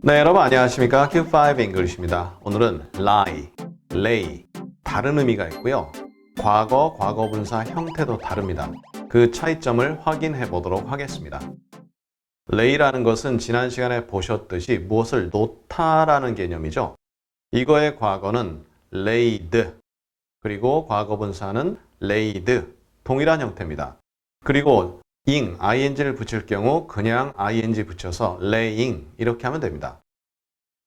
네, 여러분 안녕하십니까? Q5 English입니다. 오늘은 lie, lay, 다른 의미가 있고요. 과거, 과거 분사 형태도 다릅니다. 그 차이점을 확인해 보도록 하겠습니다. lay라는 것은 지난 시간에 보셨듯이 무엇을 놓다라는 개념이죠. 이거의 과거는 laid, 그리고 과거 분사는 laid, 동일한 형태입니다. 그리고 ing, ing를 붙일 경우 그냥 ing 붙여서 laying 이렇게 하면 됩니다.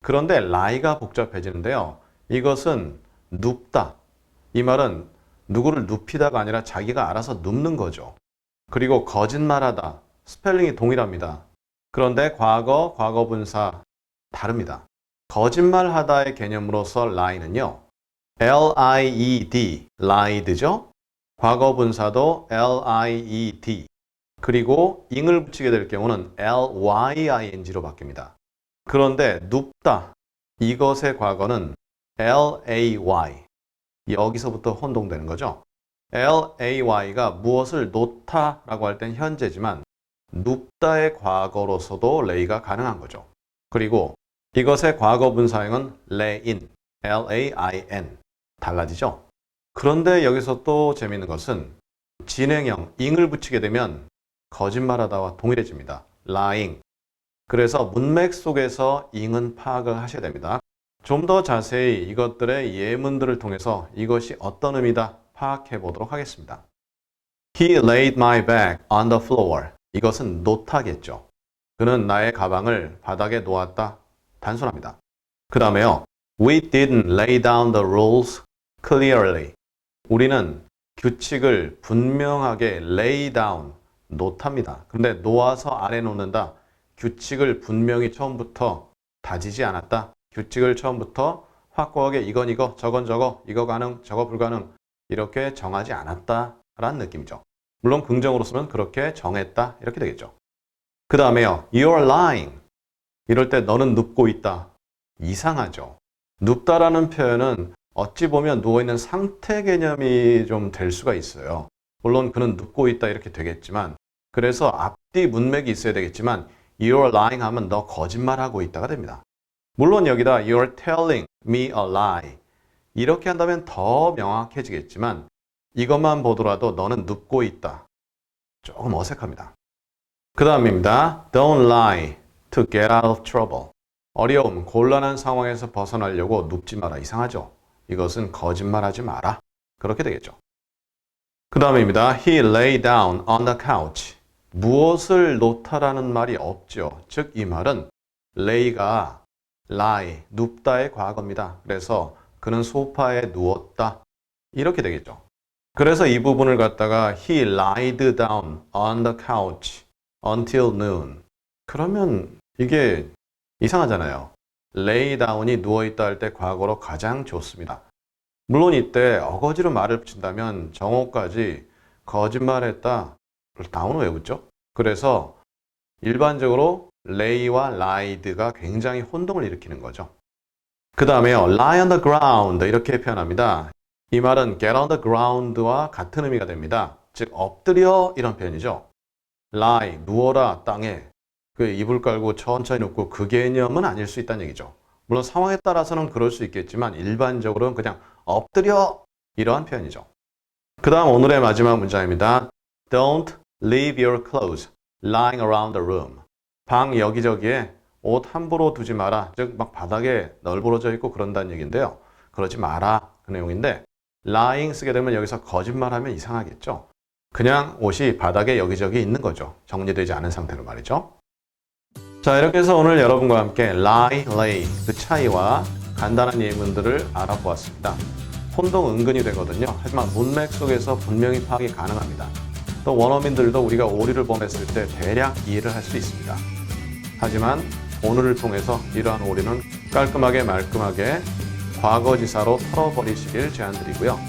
그런데 lie가 복잡해지는데요. 이것은 눕다. 이 말은 누구를 눕히다가 아니라 자기가 알아서 눕는 거죠. 그리고 거짓말하다. 스펠링이 동일합니다. 그런데 과거, 과거 분사 다릅니다. 거짓말하다의 개념으로서 lie는요. L-I-E-D, lied죠? 과거 분사도 L-I-E-D. 그리고 ing을 붙이게 될 경우는 L-Y-I-N-G로 바뀝니다. 그런데 눕다. 이것의 과거는 L-A-Y. 여기서부터 혼동되는 거죠. L-A-Y가 무엇을 놓다라고 할 땐 현재지만 눕다의 과거로서도 lay가 가능한 거죠. 그리고 이것의 과거 분사형은 layin, L-A-I-N. 달라지죠? 그런데 여기서 또 재미있는 것은 진행형, ing을 붙이게 되면 거짓말하다와 동일해집니다. lying. 그래서 문맥 속에서 ing은 파악을 하셔야 됩니다. 좀 더 자세히 이것들의 예문들을 통해서 이것이 어떤 의미다 파악해 보도록 하겠습니다. He laid my bag on the floor. 이것은 놓다겠죠. 그는 나의 가방을 바닥에 놓았다. 단순합니다. 그 다음에요. We didn't lay down the rules clearly. 우리는 규칙을 분명하게 lay down, 놓답니다. 근데 놓아서 아래 놓는다. 규칙을 분명히 처음부터 다지지 않았다. 규칙을 처음부터 확고하게 이건 이거, 저건 저거, 이거 가능, 저거 불가능 이렇게 정하지 않았다라는 느낌이죠. 물론 긍정으로 쓰면 그렇게 정했다 이렇게 되겠죠. 그 다음에요. You're lying. 이럴 때 너는 눕고 있다. 이상하죠. 눕다라는 표현은 어찌 보면 누워있는 상태 개념이 좀 될 수가 있어요. 물론 그는 눕고 있다 이렇게 되겠지만 그래서 앞뒤 문맥이 있어야 되겠지만 you're lying 하면 너 거짓말하고 있다가 됩니다. 물론 여기다 you're telling me a lie 이렇게 한다면 더 명확해지겠지만 이것만 보더라도 너는 눕고 있다. 조금 어색합니다. 그 다음입니다. Don't lie to get out of trouble. 어려움, 곤란한 상황에서 벗어나려고 눕지 마라. 이상하죠? 이것은 거짓말하지 마라. 그렇게 되겠죠. 그 다음입니다. He lay down on the couch. 무엇을 놓다라는 말이 없죠. 즉, 이 말은 lay가 lie, 눕다의 과거입니다. 그래서 그는 소파에 누웠다. 이렇게 되겠죠. 그래서 이 부분을 갖다가 he lied down on the couch until noon. 그러면 이게 이상하잖아요. lay down이 누워있다 할 때 과거로 가장 좋습니다. 물론 이때 어거지로 말을 붙인다면 정오까지 거짓말했다. 다운을 왜 붙죠? 그래서 일반적으로 lay와 lied가 굉장히 혼동을 일으키는 거죠. 그 다음에요. lie on the ground 이렇게 표현합니다. 이 말은 get on the ground와 같은 의미가 됩니다. 즉 엎드려 이런 표현이죠. lie 누워라 땅에 그 이불 깔고 천천히 눕고 그 개념은 아닐 수 있다는 얘기죠. 물론 상황에 따라서는 그럴 수 있겠지만 일반적으로는 그냥 엎드려 이러한 표현이죠. 그 다음 오늘의 마지막 문장입니다. Don't leave your clothes lying around the room. 방 여기저기에 옷 함부로 두지 마라. 즉 막 바닥에 널브러져 있고 그런다는 얘기인데요. 그러지 마라 그 내용인데 lying 쓰게 되면 여기서 거짓말하면 이상하겠죠. 그냥 옷이 바닥에 여기저기 있는 거죠. 정리되지 않은 상태로 말이죠. 자 이렇게 해서 오늘 여러분과 함께 lie, lay 그 차이와 간단한 예문들을 알아보았습니다. 혼동 은근히 되거든요. 하지만 문맥 속에서 분명히 파악이 가능합니다. 또 원어민들도 우리가 오류를 범했을 때 대략 이해를 할 수 있습니다. 하지만 오늘을 통해서 이러한 오류는 깔끔하게 말끔하게 과거지사로 털어버리시길 제안드리고요.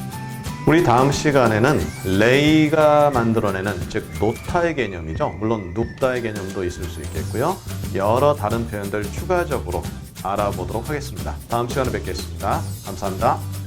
우리 다음 시간에는 레이가 만들어내는 즉 노타의 개념이죠. 물론 눕다의 개념도 있을 수 있겠고요. 여러 다른 표현들 추가적으로 알아보도록 하겠습니다. 다음 시간에 뵙겠습니다. 감사합니다.